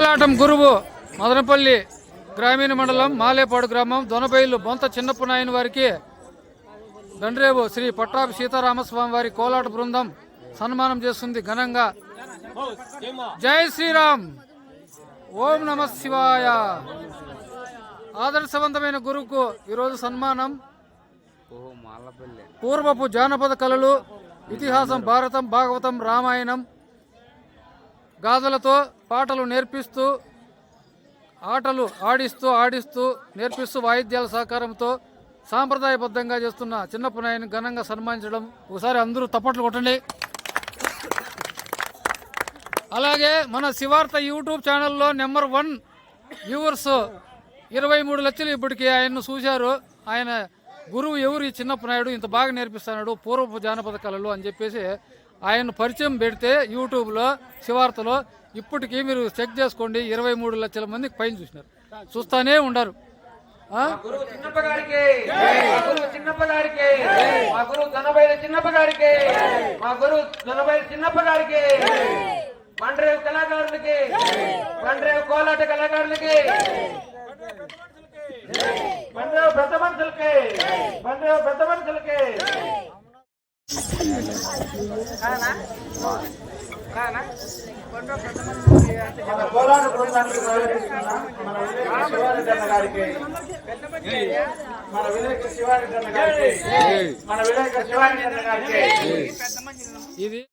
కోలాటం గురువు మదనపల్లి గ్రామీణ మండలం మాలేపాడు గ్రామం దొనబైలు బొంత చిన్నప్పనాయన వారికి దండ్రేవు శ్రీ పట్టాభి సీతారామస్వామి వారి కోలాట బృందం సన్మానం చేస్తుంది ఘనంగా. జై శ్రీరామ్. ఓం నమ శివాయ. ఆదర్శవంతమైన గురువుకు ఈరోజు సన్మానం. పూర్వపు జానపద కళలు ఇతిహాసం భారతం భాగవతం రామాయణం గాథలతో పాటలు నేర్పిస్తూ ఆటలు ఆడిస్తూ ఆడిస్తూ నేర్పిస్తూ వాయిద్యాల సహకారంతో సాంప్రదాయబద్ధంగా చేస్తున్న చిన్నప్పనాయని ఘనంగా సన్మానించడం. ఒకసారి అందరూ తప్పట్లు కొట్టండి. అలాగే మన శివార్త యూట్యూబ్ ఛానల్లో నెంబర్ వన్ వ్యూవర్స్ ఇరవై మూడు లక్షలు ఇప్పటికీ ఆయన్ను చూశారు. ఆయన గురువు ఎవరు? ఈ చిన్నప్ప నాయుడు ఇంత బాగా నేర్పిస్తున్నాడు పూర్వపు జానపద కళలు అని చెప్పేసి ఆయన పరిచయం పెడితే యూట్యూబ్లో శివార్తలో ఇప్పటికీ మీరు చెక్ చేసుకోండి ఇరవై మూడు లక్షల మందికి పైన చూసినారు. చూస్తానే ఉండరు. ఆ? గురువు చిన్నప్ప గారికి. మా గురువు చిన్నప్ప గారికి. మా గురువు ధనబైల చిన్నప్ప గారికి. మా గురువు ధనబైల చిన్నప్ప గారికి. పండ్రేవు కళాకారులకి. పండ్రేవు కోలాట కళాకారులకి. మనుషులకి. పెద్ద మనుషులకి. మన కోలాట బృందానికి. మన విలేకరి శివారెడ్డి గారికి. మన విలేకరి శివారెడ్డి మన గారికి. ఇది